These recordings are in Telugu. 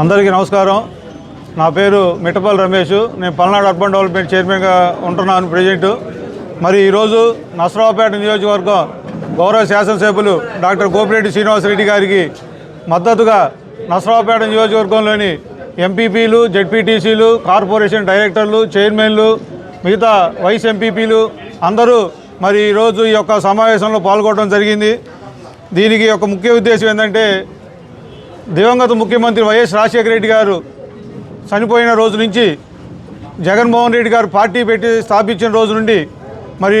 అందరికీ నమస్కారం. నా పేరు మిట్టపల్లి రమేష్. నేను పల్నాడు అర్బన్ డెవలప్మెంట్ చైర్మన్గా ఉంటున్నాను ప్రజెంట్ మరి ఈరోజు నసరావుపేట నియోజకవర్గం గౌరవ శాసనసభ్యులు డాక్టర్ గోపిరెడ్డి శ్రీనివాసరెడ్డి గారికి మద్దతుగా నసరావుపేట నియోజకవర్గంలోని ఎంపీపీలు జెడ్పీటీసీలు కార్పొరేషన్ డైరెక్టర్లు చైర్మన్లు మిగతా వైస్ ఎంపీపీలు అందరూ మరి ఈరోజు ఈ యొక్క సమావేశంలో పాల్గొనడం జరిగింది. దీనికి ఒక ముఖ్య ఉద్దేశం ఏంటంటే దివంగత ముఖ్యమంత్రి వైఎస్ రాజశేఖర రెడ్డి గారు చనిపోయిన రోజు నుంచి జగన్మోహన్ రెడ్డి గారు పార్టీ పెట్టి స్థాపించిన రోజు నుండి మరి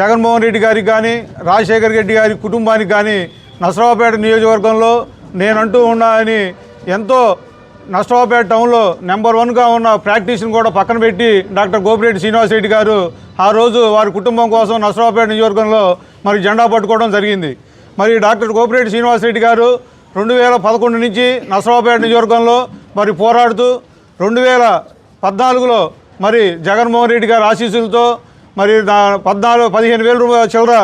జగన్మోహన్ రెడ్డి గారికి కానీ రాజశేఖర రెడ్డి గారి కుటుంబానికి కానీ నసరావుపేట నియోజకవర్గంలో నేనంటూ ఉన్నా అని ఎంతో నష్టవాపేట టౌన్లో నెంబర్ వన్గా ఉన్న ప్రాక్టీస్ని కూడా పక్కన పెట్టి డాక్టర్ గోపిరెడ్డి శ్రీనివాసరెడ్డి గారు ఆ రోజు వారి కుటుంబం కోసం నసరావుపేట నియోజకవర్గంలో మరి జెండా పట్టుకోవడం జరిగింది. మరి డాక్టర్ గోపిరెడ్డి శ్రీనివాసరెడ్డి గారు రెండు వేల పదకొండు నుంచి నసరావుపేట నియోజకవర్గంలో మరి పోరాడుతూ రెండు వేల పద్నాలుగులో మరి జగన్మోహన్ రెడ్డి గారి ఆశీస్సులతో మరి నా- పద్నాలుగు పదిహేను వేల రూపాయల చిల్లర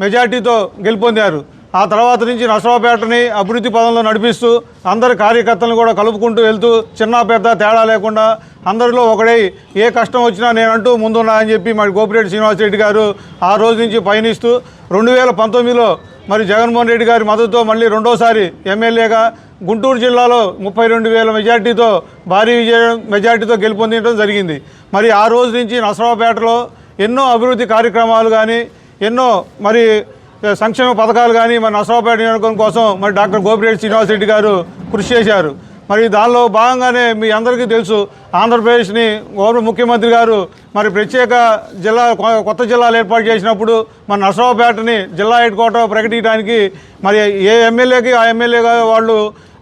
మెజార్టీతో గెలుపొందారు. ఆ తర్వాత నుంచి నసరావుపేటని అభివృద్ధి పదంలో నడిపిస్తూ అందరి కార్యకర్తలను కూడా కలుపుకుంటూ వెళ్తూ చిన్న పెద్ద తేడా లేకుండా అందరిలో ఒకడై ఏ కష్టం వచ్చినా నేనంటూ ముందున్నా అని చెప్పి మరి గోపిరెడ్డి శ్రీనివాసరెడ్డి గారు ఆ రోజు నుంచి పయనిస్తూ రెండు వేల పంతొమ్మిదిలో మరి జగన్మోహన్ రెడ్డి గారి మద్దతుతో మళ్ళీ రెండోసారి ఎమ్మెల్యేగా గుంటూరు జిల్లాలో ముప్పై రెండు వేల మెజార్టీతో భారీ విజయం మెజార్టీతో గెలుపొందించడం జరిగింది. మరి ఆ రోజు నుంచి నసరావుపేటలో ఎన్నో అభివృద్ధి కార్యక్రమాలు కానీ ఎన్నో మరి సంక్షేమ పథకాలు కానీ మరి నసరావుపేట నియోజకవర్గం కోసం మరి డాక్టర్ గోపిరెడ్డి శ్రీనివాసరెడ్డి గారు కృషి చేశారు. మరి దానిలో భాగంగానే మీ అందరికీ తెలుసు ఆంధ్రప్రదేశ్ని గౌరవ ముఖ్యమంత్రి గారు మరి ప్రత్యేక జిల్లా కొ- కొత్త జిల్లాలు ఏర్పాటు చేసినప్పుడు మన నరసరావుపేటని జిల్లా హెడ్ క్వార్టర్ ప్రకటించడానికి మరి ఏ ఎమ్మెల్యేకి ఆ ఎమ్మెల్యే వాళ్ళు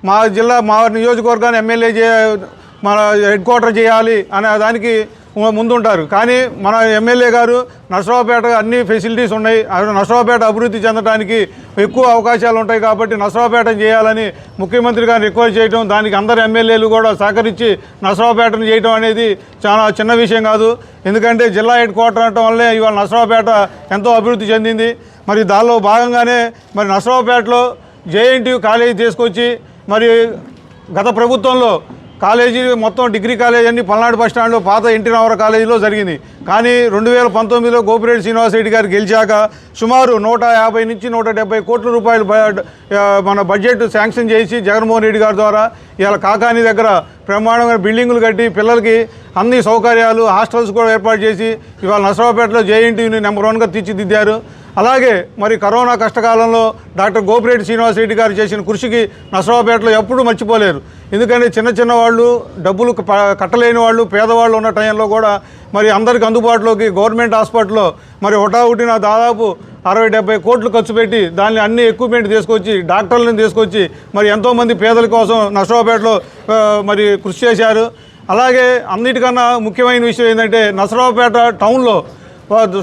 మా జిల్లా మా నియోజకవర్గాన్ని ఎమ్మెల్యే చే మన హెడ్ క్వార్టర్ చేయాలి అనే దానికి ముందుంటారు. కానీ మన ఎమ్మెల్యే గారు నర్సరావుపేట అన్ని ఫెసిలిటీస్ ఉన్నాయి. నర్సరావుపేట నసరావుపేట అభివృద్ధి చెందడానికి ఎక్కువ అవకాశాలు ఉంటాయి కాబట్టి నర్సరావుపేట చేయాలని ముఖ్యమంత్రి గారిని రిక్వెస్ట్ చేయడం దానికి అందరు ఎమ్మెల్యేలు కూడా సహకరించి నర్సరావుపేటను చేయడం అనేది చాలా చిన్న విషయం కాదు. ఎందుకంటే జిల్లా హెడ్ క్వార్టర్ అనటం వల్లే ఇవాళ నసరావుపేట ఎంతో అభివృద్ధి చెందింది. మరి దానిలో భాగంగానే మరి నర్సరావుపేటలో జేఎన్టీయూ కాలేజీ తీసుకొచ్చి మరి గత ప్రభుత్వంలో కాలేజీ మొత్తం డిగ్రీ కాలేజ్ అన్ని పల్నాడు బస్ స్టాండ్లో పాత ఎన్టీ రామారావు కాలేజీలో జరిగింది. కానీ రెండు వేల పంతొమ్మిదిలో గోపిరెడ్డి శ్రీనివాసరెడ్డి గారు గెలిచాక సుమారు నూట యాభై నుంచి నూట డెబ్బై కోట్ల రూపాయలు మన బడ్జెట్ శాంక్షన్ చేసి జగన్మోహన్ రెడ్డి గారి ద్వారా ఇవాళ కాకాని దగ్గర బ్రహ్మాండమైన బిల్డింగులు కట్టి పిల్లలకి అన్ని సౌకర్యాలు హాస్టల్స్ కూడా ఏర్పాటు చేసి ఇవాళ నసరావుపేటలో జేఎన్టీని నెంబర్ వన్గా తీర్చిదిద్దారు. అలాగే మరి కరోనా కష్టకాలంలో డాక్టర్ గోపిరెడ్డి శ్రీనివాసరెడ్డి గారు చేసిన కృషికి నసరావుపేటలో ఎప్పుడూ మర్చిపోలేరు. ఎందుకంటే చిన్న చిన్న వాళ్ళు డబ్బులు కట్టలేని వాళ్ళు పేదవాళ్ళు ఉన్న టైంలో కూడా మరి అందరికి అందుబాటులోకి గవర్నమెంట్ హాస్పిటల్లో మరి హుటాహుటిన దాదాపు అరవై డెబ్బై కోట్లు ఖర్చు పెట్టి దాన్ని అన్ని ఎక్విప్మెంట్ తీసుకొచ్చి డాక్టర్లను తీసుకొచ్చి మరి ఎంతోమంది పేదల కోసం నసరావుపేటలో మరి కృషి చేశారు. అలాగే అన్నిటికన్నా ముఖ్యమైన విషయం ఏంటంటే నసరావుపేట టౌన్లో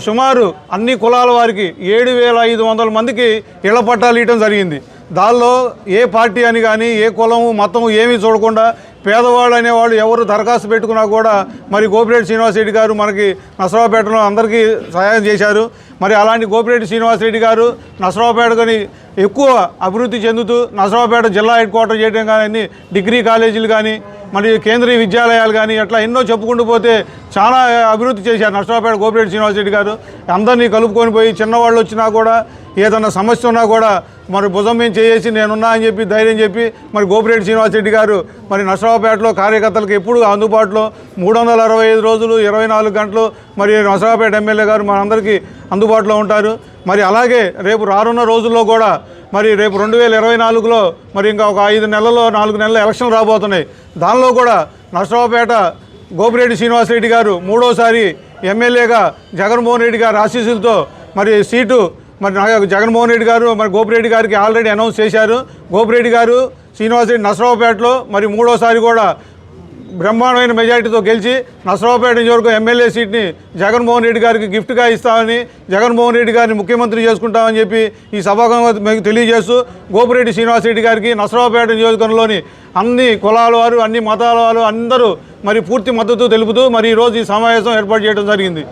సుమారు అన్ని కులాల వారికి ఏడు వేల ఐదు వందల మందికి ఇళ్ళ పట్టాలు ఇవ్వడం జరిగింది. దానిలో ఏ పార్టీ అని కానీ ఏ కులము మతము ఏమీ చూడకుండా పేదవాళ్ళు అనేవాళ్ళు ఎవరు దరఖాస్తు పెట్టుకున్నా కూడా మరి గోపిరెడ్డి శ్రీనివాసరెడ్డి గారు మనకి నసరావుపేటలో అందరికీ సహాయం చేశారు. మరి అలాంటి గోపిరెడ్డి శ్రీనివాసరెడ్డి గారు నసరావుపేటకొని ఎక్కువ అభివృద్ధి చెందుతూ నసరావుపేట జిల్లా హెడ్ క్వార్టర్ చేయడం కానీ డిగ్రీ కాలేజీలు కానీ మరి కేంద్రీయ విద్యాలయాలు కానీ అట్లా ఎన్నో చెప్పుకుంటూ పోతే చాలా అభివృద్ధి చేశారు. నష్టపేట గోపిరెడ్డి శ్రీనివాసరెడ్డి గారు. అందరినీ కలుపుకొని పోయి చిన్నవాళ్ళు వచ్చినా కూడా ఏదన్నా సమస్య ఉన్నా కూడా మరి భుజం మేము చేసి నేనున్నా అని చెప్పి ధైర్యం చెప్పి మరి గోపిరెడ్డి శ్రీనివాసరెడ్డి గారు మరి నసరావుపేటలో కార్యకర్తలకు ఎప్పుడు అందుబాటులో మూడు వందల అరవై ఐదు రోజులు ఇరవై నాలుగు గంటలు మరి నసరావుపేట ఎమ్మెల్యే గారు మనందరికీ అందుబాటులో ఉంటారు. మరి అలాగే రేపు రానున్న రోజుల్లో కూడా మరి రేపు రెండు వేల ఇరవై నాలుగులో మరి ఇంకా ఒక ఐదు నెలల్లో నాలుగు నెలల ఎలక్షన్లు రాబోతున్నాయి. దానిలో కూడా నరసరావుపేట గోపిరెడ్డి శ్రీనివాసరెడ్డి గారు మూడోసారి ఎమ్మెల్యేగా జగన్మోహన్ రెడ్డి గారు ఆశీస్సులతో మరి సీటు మరి నా- జగన్మోహన్ రెడ్డి గారు మరి గోపిరెడ్డి గారికి ఆల్రెడీ అనౌన్స్ చేశారు. గోపిరెడ్డి గారు శ్రీనివాసరెడ్డి నసరావుపేటలో మరి మూడోసారి కూడా బ్రహ్మాండమైన మెజారిటీతో గెలిచి నసరావుపేట నియోజకవర్గం ఎమ్మెల్యే సీట్ని జగన్మోహన్ రెడ్డి గారికి గిఫ్ట్గా ఇస్తామని జగన్మోహన్ రెడ్డి గారిని ముఖ్యమంత్రి చేసుకుంటామని చెప్పి ఈ సభాగంగా మీకు తెలియజేస్తూ గోపిరెడ్డి శ్రీనివాసరెడ్డి గారికి నసరావుపేట నియోజకవర్గంలోని అన్ని కులాల వారు అన్ని మతాల వారు అందరూ మరి పూర్తి మద్దతు తెలుపుతూ మరి ఈరోజు ఈ సమావేశం ఏర్పాటు చేయడం జరిగింది.